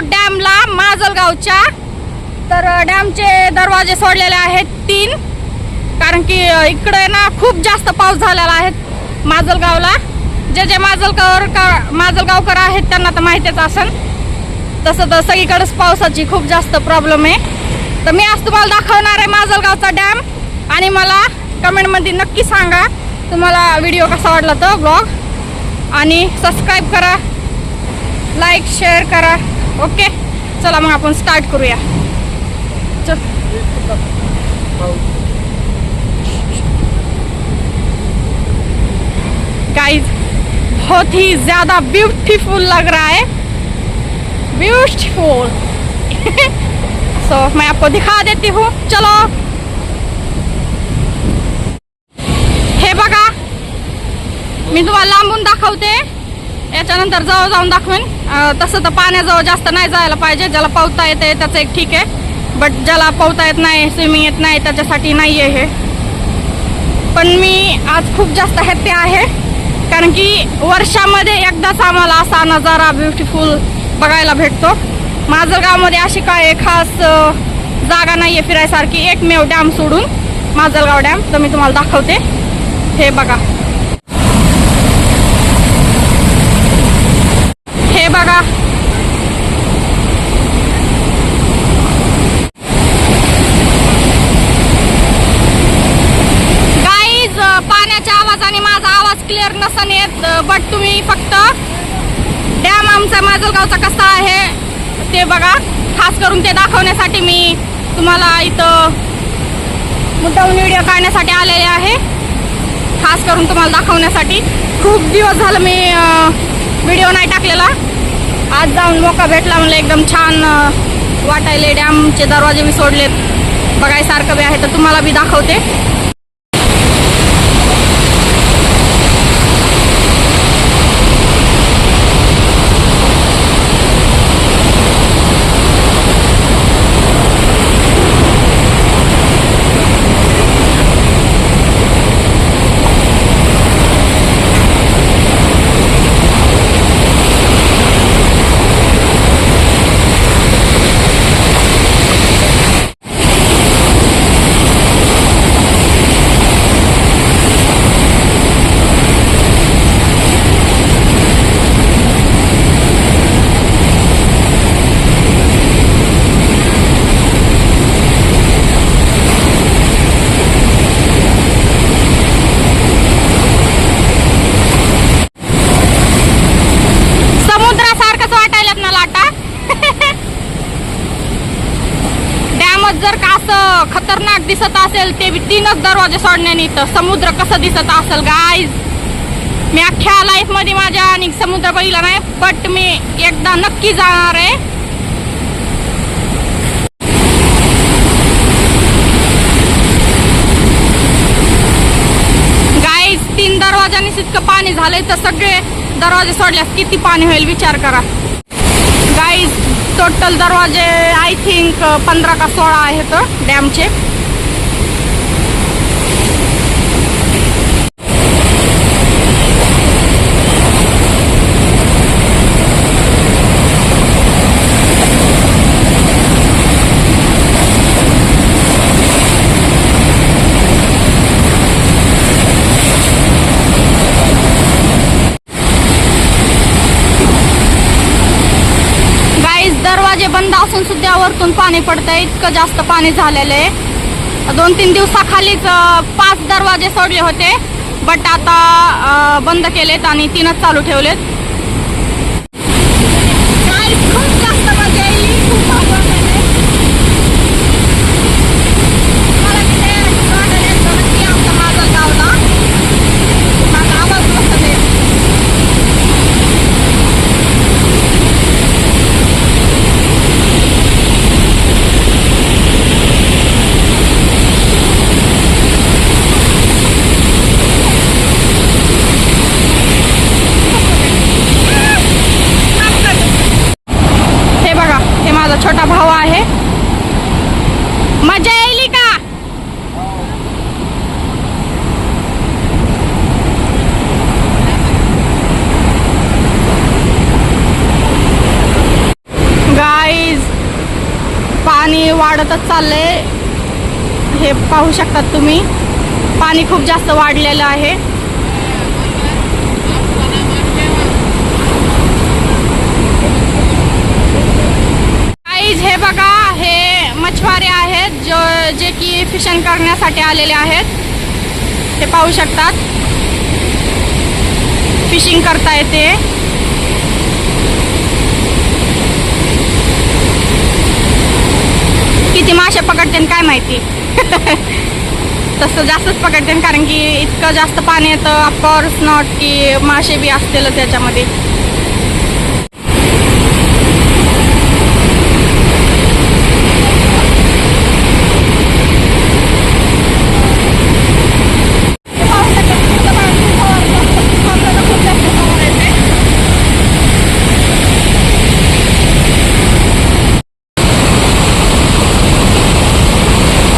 डॅमला माजलगावच्या. तर डॅमचे दरवाजे सोडलेले आहेत तीन. कारण की इकडे ना खूप जास्त पाऊस झालेला आहे माजलगावला. जे जे माजलगावर का माजलगावकर आहेत त्यांना तर माहितीच असेल. तसं तर सगळीकडेच पावसाची खूप जास्त प्रॉब्लेम आहे. तर मी आज तुम्हाला दाखवणार आहे माजलगावचा डॅम. आणि मला कमेंटमध्ये नक्की सांगा तुम्हाला व्हिडिओ कसा वाटला तो ब्लॉग आणि सबस्क्राईब करा लाईक शेअर करा. ओके चला मग आपण स्टार्ट चल. गाइस बहुत ही ज़्यादा ब्यूटीफुल लग रहा है. ब्यूटीफुल सो so, मैं आपको दिखा देती हूँ. चलो. हे बघा. मी तुम्हाला लांबून दाखवते. याच्यानंतर जवळ जाऊन दाखवेन. तसं तर पाण्याजवळ जास्त नाही जायला पाहिजे. ज्याला पोहता येते त्याचं एक ठीक आहे. बट ज्याला पोहता येत नाही स्विमिंग येत नाही त्याच्यासाठी नाही आहे हे. पण मी आज खूप जास्त हॅपी आहे. कारण की वर्षामध्ये एकदाच आम्हाला असा नजारा ब्युटिफुल बघायला भेटतो. माजलगावमध्ये अशी काय खास जागा नाही आहे फिरायसारखी एकमेव डॅम सोडून माजलगाव डॅम. तर मी तुम्हाला दाखवते. हे बघा हे बघा. गाईज पाण्याच्या आवाजाने माझा आवाज क्लिअर नसन येत बट तुम्ही फक्त डॅम आमचा माजलगावचा कसा आहे ते बघा. खास करून ते दाखवण्यासाठी मी तुम्हाला इथं मुद्दाम व्हिडिओ काढण्यासाठी आलेले आहे. खास करून तुम्हाला दाखवण्यासाठी. खूप दिवस झालं मी व्हिडिओ नाही टाकलेला. आज जाऊन मोका भेटला म्हणलं एकदम छान वाटायले डॅमचे दरवाजे मी सोडलेत. बघायसारखं बी आहे तर तुम्हाला बी दाखवते. जर असं खतरनाक दिसत असेल ते तीनच दरवाजे सोडण्याने तर समुद्र कसं दिसत असेल गाईज मी अख्ख्या लाईफ मध्ये माझ्या आणि समुद्र बघितला नाही बट मी एकदा नक्की जाणार आहे. तीन दरवाजांनीच इतकं पाणी झालंय, तर सगळे दरवाजे सोडल्यास किती पाणी होईल, विचार करा. गाईज टोटल दरवाजे आय थिंक पंधरा का सोळा आहेत डॅमचे. वरतून पाणी पडतंय इतकं जास्त पाणी झालेलं आहे. दोन तीन दिवसाखालीच पाच दरवाजे सोडले होते बट आता बंद केलेत आणि तीनच चालू ठेवलेत. वाढतच चाललंय. हे पाहू शकतात तुम्ही. जास्त वाढलेलं काहीच हे बघा, हे जो, जे की फिशन करण्यासाठी आलेले आहेत. हे फिशिंग करता येते किती मासे पकडते काय माहिती. तसं जास्तच पकडते कारण की इतकं जास्त पाणी येतं ऑफकोर्स नॉट की मासे बी असतील त्याच्यामध्ये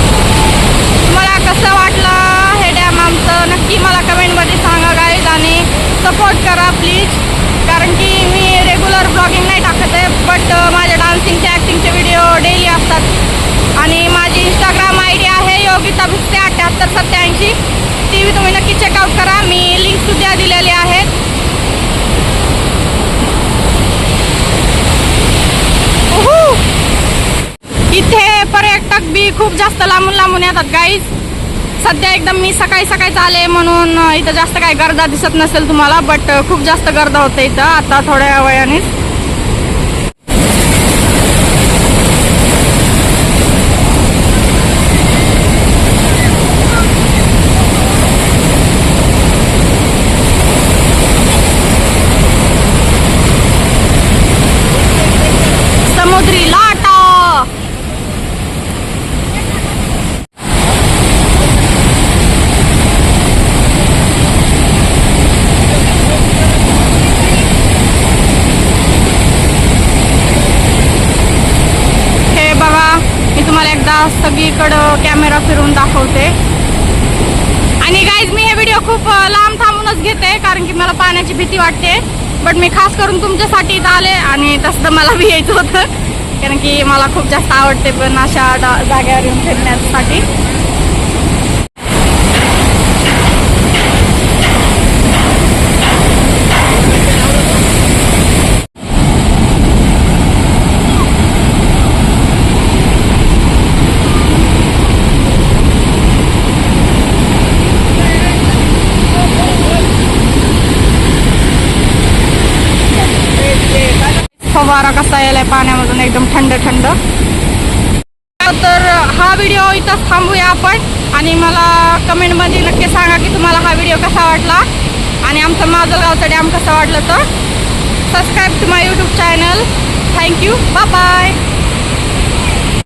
तुम्हाला कसं वाटलं हे डॅम आमचं नक्की मला कमेंटमध्ये सांगा गाईज आणि सपोर्ट करा प्लीज कारण की मी रेग्युलर ब्लॉगिंग नाही टाकत आहे बट माझ्या डान्सिंगचे ॲक्टिंगचे व्हिडिओ डेली असतात आणि माझी इंस्टाग्राम आय डी आहे योगिता भिस्ते अठ्ठ्याहत्तर सत्याऐंशी ती बी तुम्ही नक्की चेकआउट करा मी लिंकसुद्धा दिलेली आहेत उहू. इथे पर्यटक बी खूप जास्त लांबून लांबून येतात गाईज सध्या एकदम मी सकाळी सकाळीच आले म्हणून इथं जास्त काही गर्दा दिसत नसेल तुम्हाला बट खूप जास्त गर्दा होते इथं. आता थोड्या वयानेच तुम्हाला सगळीकडं कॅमेरा फिरून दाखवते. आणि गाईज मी हे व्हिडिओ खूप लांब थांबूनच घेते कारण की मला पाण्याची भीती वाटते. बट मी खास करून तुमच्यासाठी इथं आले आणि तसं तर मला बी यायचं होतं. कारण की मला खूप जास्त आवडते पण अशा जाग्यावर येऊन फिरण्यासाठी. वारा कसा यायलाय पाण्यामधून? एकदम थंड थंड. तर हा व्हिडिओ इथंच थांबूया आपण. आणि मला कमेंटमध्ये नक्की सांगा की तुम्हाला हा व्हिडिओ कसा वाटला. आणि आमचं माजलगावचा डॅम कसा वाटलं तर subscribe to my YouTube channel thank you bye